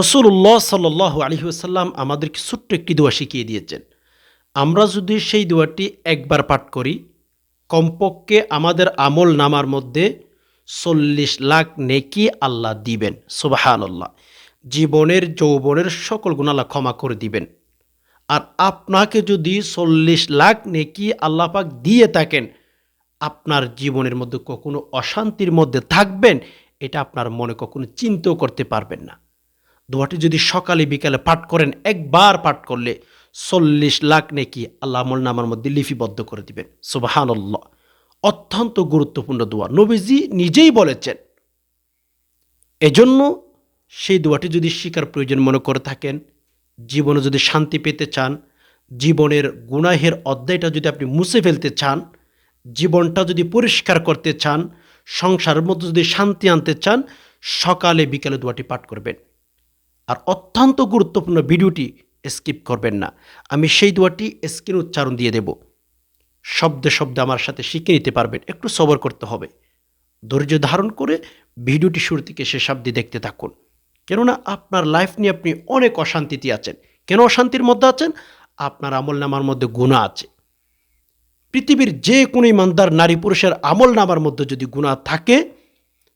রসুল্লাহ সাল্লাহ আলহিহাসাল্লাম আমাদেরকে ছোট্ট একটি দোয়া শিখিয়ে দিয়েছেন। আমরা যদি সেই দোয়াটি একবার পাঠ করি, কমপক্ষে আমাদের আমল নামার মধ্যে চল্লিশ লাখ নেকি আল্লাহ দিবেন সুবাহান আল্লাহ জীবনের, যৌবনের সকল গুণাল্লাহ ক্ষমা করে দিবেন। আর আপনাকে যদি চল্লিশ লাখ নেকি আল্লাহ পাক দিয়ে থাকেন, আপনার জীবনের মধ্যে কখনো অশান্তির মধ্যে থাকবেন, এটা আপনার মনে কখনো চিন্তাও করতে পারবেন না। দোয়াটি যদি সকালে, বিকালে পাঠ করেন, একবার পাঠ করলে চল্লিশ লাখ নেকি আল্লাহ আমল নামার মধ্যে লিপিবদ্ধ করে দিবেন। সুবাহান অত্যন্ত গুরুত্বপূর্ণ দোয়া। নবীজি নিজেই বলেছেন, এজন্য সেই দোয়াটি যদি শিকার প্রয়োজন মনে করে থাকেন, জীবনে যদি শান্তি পেতে চান, জীবনের গুনাহের অধ্যায়টা যদি আপনি মুছে ফেলতে চান, জীবনটা যদি পরিষ্কার করতে চান, সংসারের মধ্যে যদি শান্তি আনতে চান, সকালে, বিকালে দোয়াটি পাঠ করবেন। আর অত্যন্ত গুরুত্বপূর্ণ ভিডিওটি স্কিপ করবেন না। আমি সেই দোয়াটি স্ক্রিন উচ্চারণ দিয়ে দেব। শব্দে শব্দে আমার সাথে শিখে নিতে পারবেন, একটু সবর করতে হবে। ধৈর্য ধারণ করে ভিডিওটি শুরু থেকে শেষ অব্দি দেখতে থাকুন। কেননা আপনার লাইফ নিয়ে আপনি অনেক অশান্তিতে আছেন। কেন অশান্তির মধ্যে আছেন? আপনার আমল নামার মধ্যে গুণা আছে। পৃথিবীর যে কোনো ইমানদার, নারী, পুরুষের আমল নামার মধ্যে যদি গুণা থাকে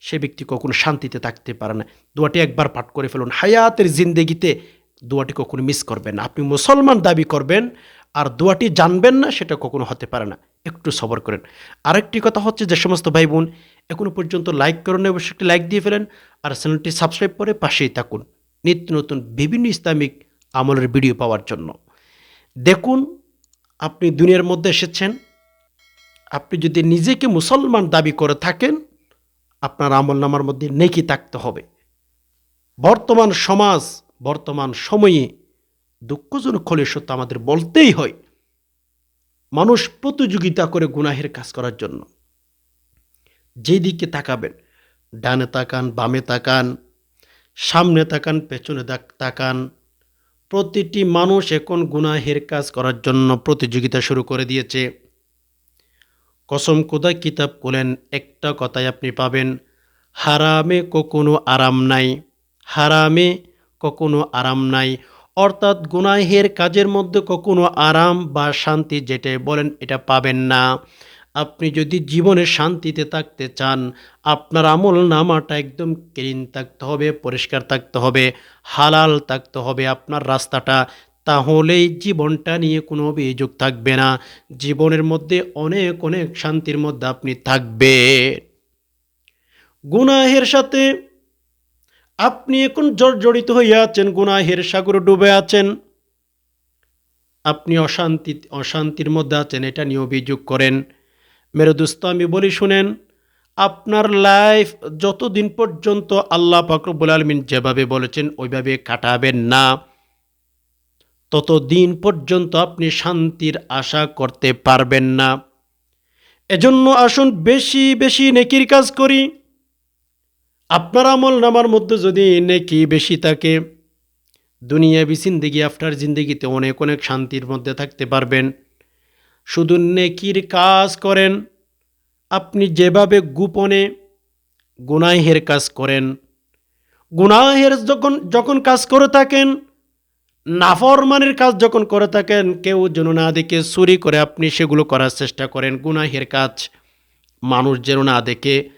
সে ব্যক্তি কখনো শান্তিতে থাকতে পারে না। দোয়াটি একবার পাঠ করে ফেলুন। হায়াতের জিন্দেগিতে দোয়াটি কখনো মিস করবেন না। আপনি মুসলমান, দাবি করবেন, আর দোয়াটি জানবেন না, সেটা কখনো হতে পারে না। একটু সবর করেন। আরেকটি কথা হচ্ছে যে, সমস্ত ভাই বোন এখনও পর্যন্ত লাইক করেন অবশ্যই একটি লাইক দিয়ে ফেলেন, আর চ্যানেলটি সাবস্ক্রাইব করে পাশেই থাকুন। নিত্য নতুন বিভিন্ন ইসলামিক আমলের ভিডিও পাওয়ার জন্য। দেখুন, আপনি দুনিয়ার মধ্যে এসেছেন। আপনি যদি নিজেকে মুসলমান দাবি করে থাকেন আপনার আমল নামার মধ্যে নেকি থাকতে হবে। বর্তমান সমাজ, বর্তমান সময়ে দুঃখজনক হলে সত্য আমাদের বলতেই হয়, মানুষ প্রতিযোগিতা করে গুনাহের কাজ করার জন্য। যেদিকে তাকাবেন, ডানে তাকান, বামে তাকান, সামনে তাকান, পেছনে তাকান, প্রতিটি মানুষ এখন গুনাহের কাজ করার জন্য প্রতিযোগিতা শুরু করে দিয়েছে। কসম কোদা কিতাব কোলেন একটা কথাই আপনি পাবেন, হারামে কখনো আরাম নাই, হারামে কখনো আরাম নাই। অর্থাৎ গুনাহের কাজের মধ্যে কখনো আরাম বা শান্তি যেটাই বলেন, এটা পাবেন না। আপনি যদি জীবনে শান্তিতে থাকতে চান, আপনার আমল নামাটা একদম ক্লিন থাকতে হবে, পরিষ্কার থাকতে হবে, হালাল থাকতে হবে, আপনার রাস্তাটা তাহলেই জীবনটা নিয়ে কোনো অভিযোগ থাকবে না। জীবনের মধ্যে অনেক অনেক শান্তির মধ্যে আপনি থাকবে গুনাহের সাথে আপনি এখন জর্জরিত হইয়া আছেন, গুনাহের সাগরে ডুবে আছেন। আপনি অশান্তি, অশান্তির মধ্যে আছেন, এটা নিয়ে অভিযোগ করেন। মেরে দোস্ত, আমি বলি শুনেন, আপনার লাইফ যতদিন পর্যন্ত আল্লাহ ফাকরবুল আলমিন যেভাবে বলেছেন, ওইভাবে কাটাবেন না। ততদিন পর্যন্ত আপনি শান্তির আশা করতে পারবেন না। এজন্য আসুন বেশি বেশি নেকির কাজ করি। আপনার আমল নামার মধ্যে যদি নেকি বেশি থাকে দুনিয়া বি জিন্দিগি আফটার জিন্দিগিতে অনেক অনেক শান্তির মধ্যে থাকতে পারবেন। শুধু নেকির কাজ করেন, আপনি যেভাবে গোপনে গুনাহের কাজ করেন। গুনাহের যখন যখন কাজ করে থাকেন নাফরমানের কাজ যখন করে থাকেন, কেউ যেন না দেখে চুরি করে আপনি সেগুলো করার চেষ্টা করেন। গুনাহের কাজ মানুষ যেন না দেখে।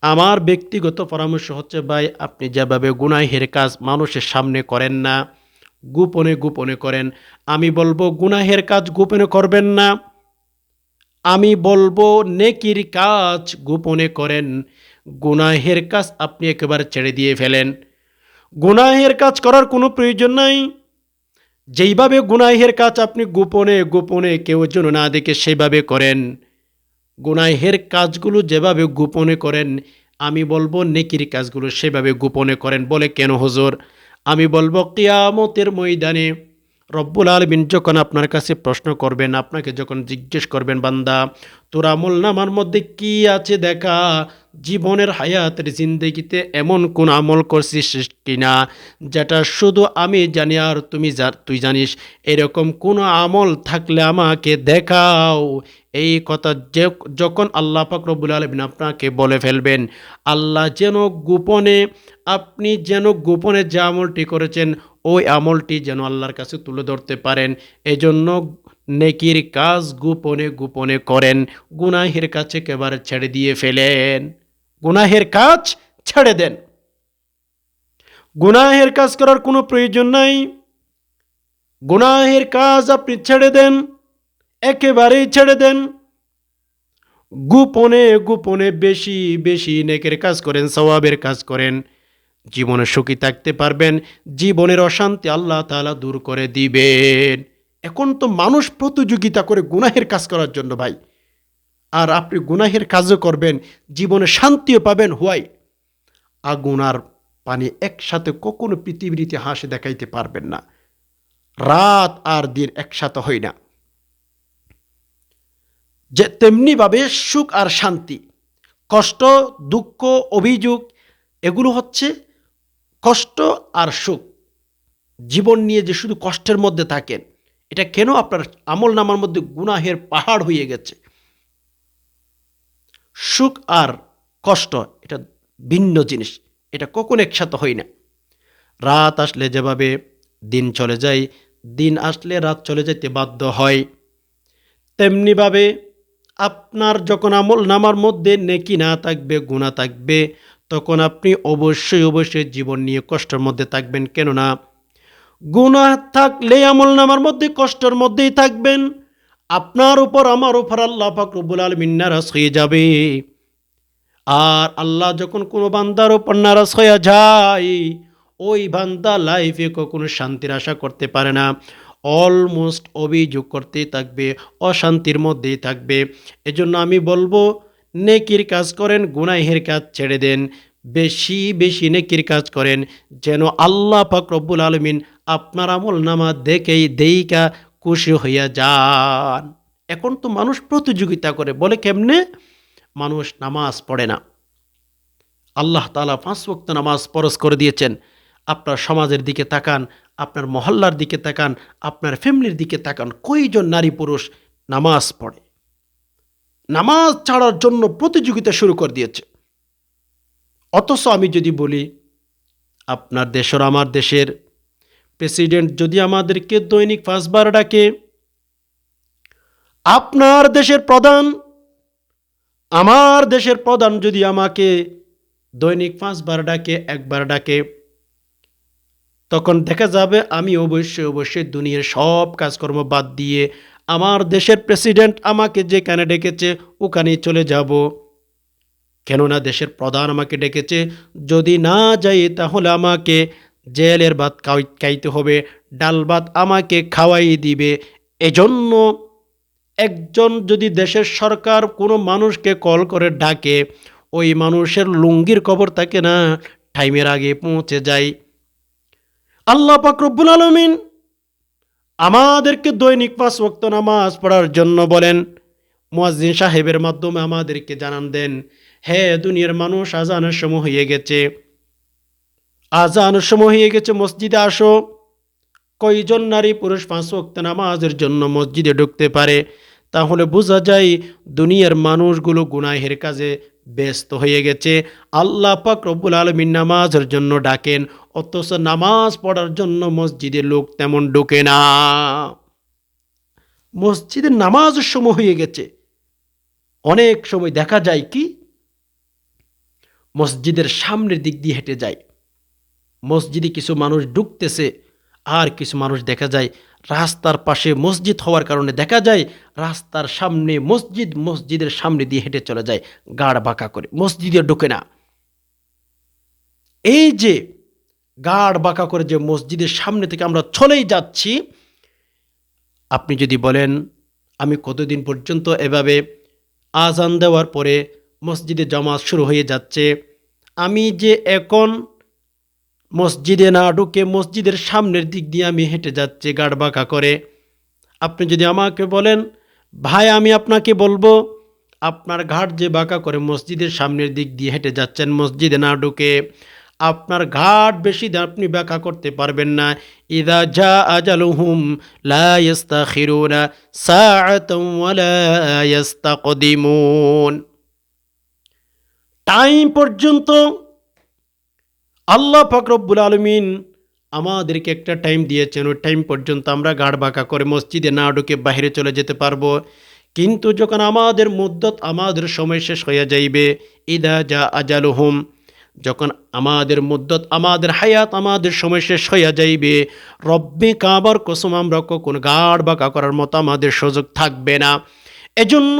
আমার ব্যক্তিগত পরামর্শ হচ্ছে, ভাই, আপনি যেভাবে গুনাহের কাজ মানুষের সামনে করেন না, গোপনে গোপনে করেন। আমি বলব, গুনাহের কাজ গোপনে করবেন না। আমি বলব, নেকির কাজ গোপনে করেন। গুনাহের কাজ আপনি একেবারে ছেড়ে দিয়ে ফেলেন। গুনাহের কাজ করার কোনো প্রয়োজন নাই। যেইভাবে গুনাহের কাজ আপনি গোপনে গোপনে কেউ যেন না দেখে সেভাবে করেন। গুনাহের কাজগুলো যেভাবে গোপনে করেন, আমি বলব নেকির কাজগুলো সেভাবে গোপনে করেন বলে কেন হজর? আমি বলব কিয়ামতের ময়দানে রব্বুল আলমিন যখন আপনার কাছে প্রশ্ন করবেন, আপনাকে যখন জিজ্ঞেস করবেন, বান্দা, তোর আমল নামার মধ্যে কি আছে দেখা? জীবনের হায়াতের জিন্দগিতে এমন কোন আমল করছিস কিনা, যেটা শুধু আমি জানি আর তুমি তুই জানিস। এরকম কোনো আমল থাকলে আমাকে দেখাও। এই কথা যে, যখন আল্লাহ পাক রব্বুল আলমিন আপনাকে বলে ফেলবেন, আল্লাহ যেন গোপনে, আপনি যেন গোপনে যে আমলটি করেছেন, ওই আমলটি যেন আল্লাহর কাছে তুলে ধরতে পারেন। এজন্য নেকির কাজ গোপনে গোপনে করেন, গুনাহের কাছে একেবারে ছেড়ে দিয়ে ফেলেন। গুনাহের কাজ ছেড়ে দেন। গুনাহের কাজ করার কোনো প্রয়োজন নাই। গুনাহের কাজ আপনি ছেড়ে দেন, একেবারেই ছেড়ে দেন। গোপনে গোপনে বেশি বেশি নেকের কাজ করেন, সওয়াবের কাজ করেন। জীবনে সুখী থাকতে পারবেন, জীবনের অশান্তি আল্লাহ তাআলা দূর করে দিবেন। এখন তো মানুষ প্রতিযোগিতা করে গুনাহের কাজ করার জন্য ভাই। আর আপনি গুনাহের কাজও করবেন, জীবনে শান্তিও পাবেন। হোয়াই? আগুন আর পানি একসাথে কখনো পৃথিবীর ইতিহাসে দেখাইতে পারবেন না। রাত আর দিন একসাথে হয় না। যে তেমনিভাবে সুখ আর শান্তি, কষ্ট, দুঃখ, অভিযোগ, এগুলো হচ্ছে কষ্ট আর সুখ। জীবন নিয়ে যে শুধু কষ্টের মধ্যে থাকেন, এটা কেন আপনার আমল নামার মধ্যে গুনাহের পাহাড় হয়ে গেছে? সুখ আর কষ্ট, এটা ভিন্ন জিনিস। এটা কখন একসাথে হয় না। রাত আসলে যেভাবে দিন চলে যায়, দিন আসলে রাত চলে যেতে বাধ্য হয়। তেমনিভাবে আপনার যখন আমল নামার মধ্যে নেকি না থাকবে গুণা থাকবে, তখন আপনি অবশ্যই অবশ্যই জীবন নিয়ে কষ্টের মধ্যে থাকবেন। কেননা গুণা থাকলে আমল নামার মধ্যে কষ্টের মধ্যেই থাকবেন। আপনার উপর আমার উপর আল্লাহ ফাকরুবুল আলমিন নারাজ হয়ে যাবে। আর আল্লাহ যখন কোনো বান্দার উপর নারাজ হয়ে যায়, ওই বান্দা লাইফে কখনো শান্তির আশা করতে পারে না। অলমোস্ট অভিযোগ করতেই থাকবে, অশান্তির মধ্যেই থাকবে। এজন্য আমি বলব, নেকির কাজ করেন, গুনাহের কাজ ছেড়ে দেন। বেশি বেশি নেকির কাজ করেন, যেন আল্লাহ পাক রব্বুল আলমিন আপনার আমল নামা দেখেই দেইকা খুশি হইয়া যান। এখন তো মানুষ প্রতিযোগিতা করে, বলে কেমনে? মানুষ নামাজ পড়ে না। আল্লাহ তালা পাঁচ বক্ত নামাজ পরশ করে দিয়েছেন। আপনার সমাজের দিকে তাকান, আপনার মহল্লার দিকে তাকান, আপনার ফ্যামিলির দিকে তাকান। কয়জন নারী পুরুষ নামাজ পড়ে? নামাজ ছাড়ার জন্য প্রতিযোগিতা শুরু করে দিয়েছে। অথচ আমি যদি বলি, আপনার দেশের, আমার দেশের প্রেসিডেন্ট যদি আমাদেরকে দৈনিক পাঁচবার ডাকে, আপনার দেশের প্রধান, আমার দেশের প্রধান যদি আমাকে দৈনিক পাঁচবার ডাকে, একবার ডাকে, তখন দেখা যাবে আমি অবশ্যই অবশ্যই দুনিয়ার সব কাজকর্ম বাদ দিয়ে আমার দেশের প্রেসিডেন্ট আমাকে যেখানে ডেকেছে, ওখানেই চলে যাব। কেননা দেশের প্রধান আমাকে ডেকেছে, যদি না যাই তাহলে আমাকে জেলের ভাত খাইতে হবে, ডাল ভাত আমাকে খাওয়াই দিবে। এজন্য একজন যদি দেশের সরকার কোনো মানুষকে কল করে ডাকে, ওই মানুষের লুঙ্গির খবর থাকে না টাইমের আগে পৌঁছে যায়। আল্লাহ পাক আলমিন আমাদেরকে দৈনিক পাঁচ ওয়াক্ত নামাজ পড়ার জন্য বলেন, মুয়াজ্জিন সাহেবের মাধ্যমে আমাদেরকে জানান দেন, হে দুনিয়ার মানুষ, আজানের সময় হয়ে গেছে। আজানের সময় হয়ে গেছে, মসজিদে আসো। কয়জন নারী পুরুষ পাঁচ ওয়াক্ত নামাজের জন্য মসজিদে ঢুকতে পারে? তাহলে বোঝা যায় দুনিয়ার মানুষগুলো গুনাহের কাজে ব্যস্ত হয়ে গেছে। আল্লাহ পাক রব্বুল আলমিন নামাজের জন্য ডাকেন, অথচ নামাজ পড়ার জন্য মসজিদে লোক তেমন ঢোকে না। মসজিদে নামাজের সময় হয়ে গেছে। অনেক সময় দেখা যায় কি? মসজিদের সামনের দিক দিয়ে হেঁটে যায়। মসজিদে কিছু মানুষ ঢুকতেছে, আর কিছু মানুষ দেখা যায় রাস্তার পাশে মসজিদ হওয়ার কারণে দেখা যায় রাস্তার সামনে মসজিদ, মসজিদের সামনে দিয়ে হেঁটে চলে যায়, গাড় বাঁকা করে মসজিদে ঢুকে না। এই যে গাড় বাঁকা করে যে মসজিদের সামনে থেকে আমরা চলেই যাচ্ছি, আপনি যদি বলেন, আমি কতদিন পর্যন্ত এভাবে আজান দেওয়ার পরে মসজিদে জামাত শুরু হয়ে যাচ্ছে? আমি যে এখন মসজিদে না ঢুকে মসজিদের সামনের দিক দিয়ে আমি হেঁটে যাচ্ছি, গাড় বাঁকা করে। আপনি যদি আমাকে বলেন, ভাই, আমি আপনাকে বলব, আপনার ঘাট যে বাঁকা করে মসজিদের সামনের দিক দিয়ে হেঁটে যাচ্ছেন, মসজিদে না ঢুকে, আপনার ঘাট বেশি আপনি ব্যাখ্যা করতে পারবেন না। ইদা যা আজালুহুম লা ইয়াস্তাখিরুনা সাআতাম ওয়ালা টাইম পর্যন্ত আল্লাহ ফাকরব্বুল আলমিন আমাদেরকে একটা টাইম দিয়েছেন। ওই টাইম পর্যন্ত আমরা গাড় বাঁকা করে মসজিদে না ঢুকে বাইরে চলে যেতে পারব। কিন্তু যখন আমাদের মুদ্দত আমাদের সময় শেষ হয়ে যাইবে, ইদা যা আজালুহুম, যখন আমাদের মুদ্দত আমাদের হায়াত আমাদের সময় শেষ হইয়া যাইবে, রব্বে কাবার কসম আমরা কখন গাড় বাঁকা করার মতো আমাদের সুযোগ থাকবে না। এজন্য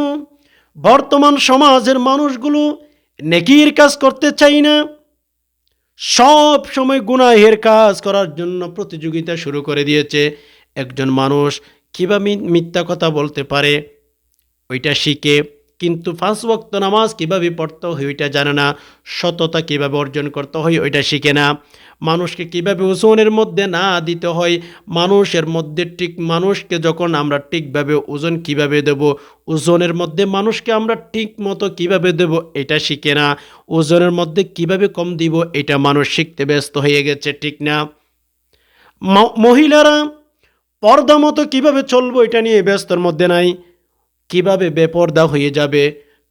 বর্তমান সমাজের মানুষগুলো নেকির কাজ করতে চাই না। সব সময় গুনাহের কাজ করার জন্য প্রতিযোগিতা শুরু করে দিয়েছে। একজন মানুষ কীভাবে মিথ্যা কথা বলতে পারে, ওইটা শিখে কিন্তু পাঁচ ওয়াক্ত নামাজ কীভাবে পড়তে হয় ওইটা জানে না, সততা কীভাবে অর্জন করতে হয় ওইটা শিখে না। মানুষকে কীভাবে ওজনের মধ্যে না দিতে হয়, মানুষের মধ্যে ঠিক মানুষকে যখন আমরা ঠিকভাবে ওজন কীভাবে দেব, ওজনের মধ্যে মানুষকে আমরা ঠিক মতো কীভাবে দেব এটা শিখে না। ওজনের মধ্যে কীভাবে কম দিব এটা মানুষ শিখতে ব্যস্ত হয়ে গেছে, ঠিক না? মহিলারা পর্দা মতো কীভাবে চলবো এটা নিয়ে ব্যস্তর মধ্যে নাই। কীভাবে বেপর্দা হয়ে যাবে,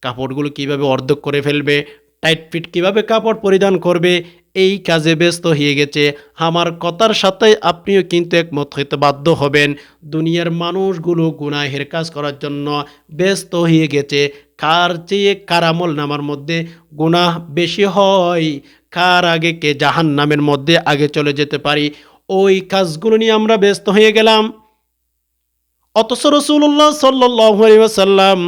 কাপড়গুলো কীভাবে অর্ধক করে ফেলবে টাইট ফিট কীভাবে কাপড় পরিধান করবে, এই কাজে ব্যস্ত হয়ে গেছে। আমার কথার সাথে আপনিও কিন্তু একমত হইতে বাধ্য হবেন। দুনিয়ার মানুষগুলো গুনাহের কাজ করার জন্য ব্যস্ত হয়ে গেছে। কার চেয়ে কার আমল নামার মধ্যে গুনাহ বেশি হয়? কার আগে কে জাহান নামের মধ্যে আগে চলে যেতে পারি? ওই কাজগুলো নিয়ে আমরা ব্যস্ত হয়ে গেলাম। অথচ রসুল্লাহ সাল্লাম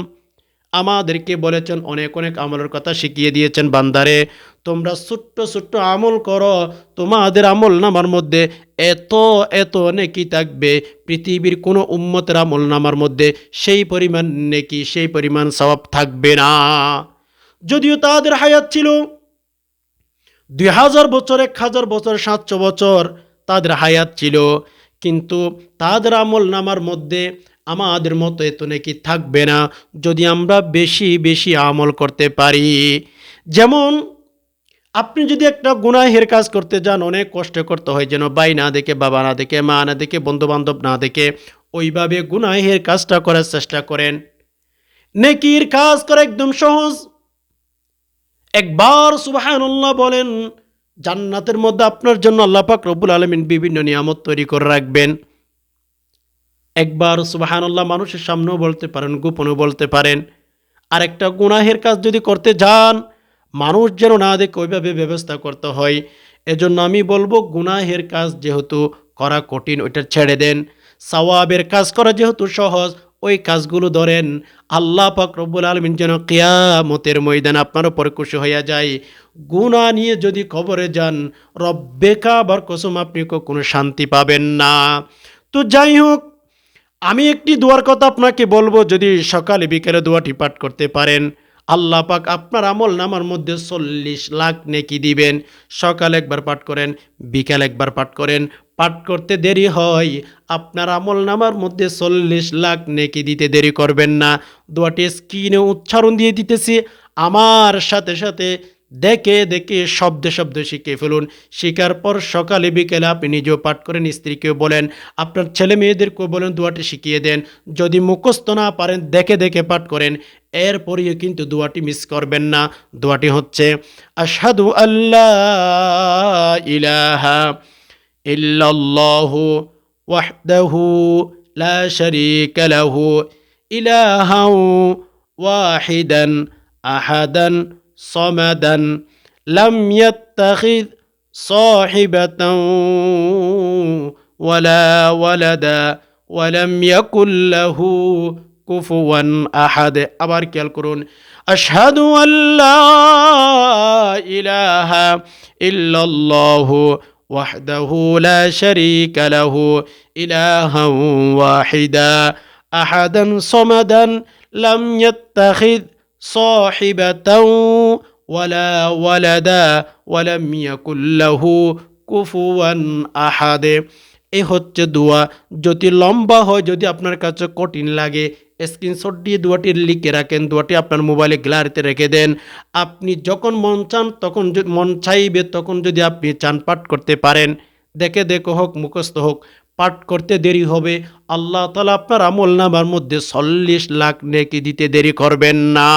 আমাদেরকে বলেছেন, অনেক অনেক আমলের কথা শিখিয়ে দিয়েছেন, বান্দারে, তোমরা ছোট্ট ছোট্ট আমল করো, তোমাদের আমল নামার মধ্যে এত এত নেকি থাকবে, পৃথিবীর কোনো উম্মতের আমল নামার মধ্যে সেই পরিমাণ নেকি, সেই পরিমাণ সওয়াব থাকবে না। যদিও তাদের হায়াত ছিল দুই হাজার বছর, এক হাজার বছর, সাতশো বছর তাদের হায়াত ছিল কিন্তু তাদের আমল নামার মধ্যে আমাদের মতো এত নাকি থাকবে না যদি আমরা বেশি বেশি আমল করতে পারি। যেমন, আপনি যদি একটা গুনাহের কাজ করতে যান, অনেক কষ্ট করতে হয় যেন ভাই না দেখে, বাবা না দেখে, মা না দেখে বন্ধু বান্ধব না দেখে, ওইভাবে গুনাহের কাজটা করার চেষ্টা করেন। নেকির কাজ করা একদম সহজ। একবার সুবাহান্লাহ বলেন জান্নাতের মধ্যে আপনার জন্য আল্লাহ পাক রব্বুল আলমিন বিভিন্ন নিয়ামত তৈরি করে রাখবেন। একবার সুবাহান্লাহ মানুষের সামনেও বলতে পারেন, গোপনেও বলতে পারেন। আর একটা গুনাহের কাজ যদি করতে যান, মানুষ যেন না দেখে ওইভাবে ব্যবস্থা করতে হয়। এজন্য আমি বলব, গুনাহের কাজ যেহেতু করা কঠিন, ওইটা ছেড়ে দেন। সওয়াবের কাজ করা যেহেতু সহজ ওই কাজগুলো ধরেন, আল্লাহ পাক রব্বুল আলমিন যেন কেয়ামতের ময়দান আপনার উপর খুশি হইয়া যায়। গুণা নিয়ে যদি খবরে যান রব্বে কাবার কসম আপনি কোনো শান্তি পাবেন না। তো যাই হোক, আমি একটি দোয়ার কথা আপনাকে বলব, যদি সকালে বিকেলে দোয়াটি পাঠ করতে পারেন। আল্লাহ পাক আপনার আমল নামার মধ্যে চল্লিশ লাখ নেকি দিবেন। সকালে একবার পাঠ করেন, বিকাল একবার পাঠ করেন। পাঠ করতে দেরি হয়। আপনার আমল নামার মধ্যে চল্লিশ লাখ নেকি দিতে দেরি করবেন না। দোয়াটি স্ক্রিনে উচ্চারণ দিয়ে দিতেছি। আমার সাথে সাথে দেখে দেখে শব্দে শব্দ শিখে ফেলুন। শেখার পর সকালে বিকেলে আপনি নিজেও পাঠ করেন, স্ত্রীকেও বলেন। আপনার ছেলে মেয়েদেরকেও বলেন, দোয়াটি শিখিয়ে দেন। যদি মুখস্থ না পারেন, দেখে দেখে পাঠ করেন। এরপরেও কিন্তু দোয়াটি মিস করবেন না। দোয়াটি হচ্ছে আসাদু আল্লাহ ইলাহা ইল্লাল্লাহু ওয়াহদাহু লা শারীকা লাহু ইলাহাও ওয়াহিদান আহাদান صمدا لم يتخذ صاحبة ولا ولدا ولم يكن له كفوا أحد আবার খেয়াল করুন أشهد أن لا إله إلا الله وحده لا شريك له إلها واحدا أحدا صمدا لم يتخذ صاحبة ولا ولدا ولم يكن له কুফুয়ান আহাদে এ হচ্ছে দোয়া যদি লম্বা হয় যদি আপনার কাছে কঠিন লাগে স্ক্রিনশট দিয়ে দোয়াটি লিখে রাখেন। দোয়াটি আপনার মোবাইলে গ্যালারিতে রেখে দেন। আপনি যখন মন চান, তখন মন চাইবে, তখন যদি আপনি চান পাঠ করতে পারেন। দেখে দেখো হোক, মুখস্থ হোক, পাঠ করতে দেরি হবে। আল্লাহ তালা আপনার আমল নামার মধ্যে চল্লিশ লাখ নেকি দিতে দেরি করবেন না।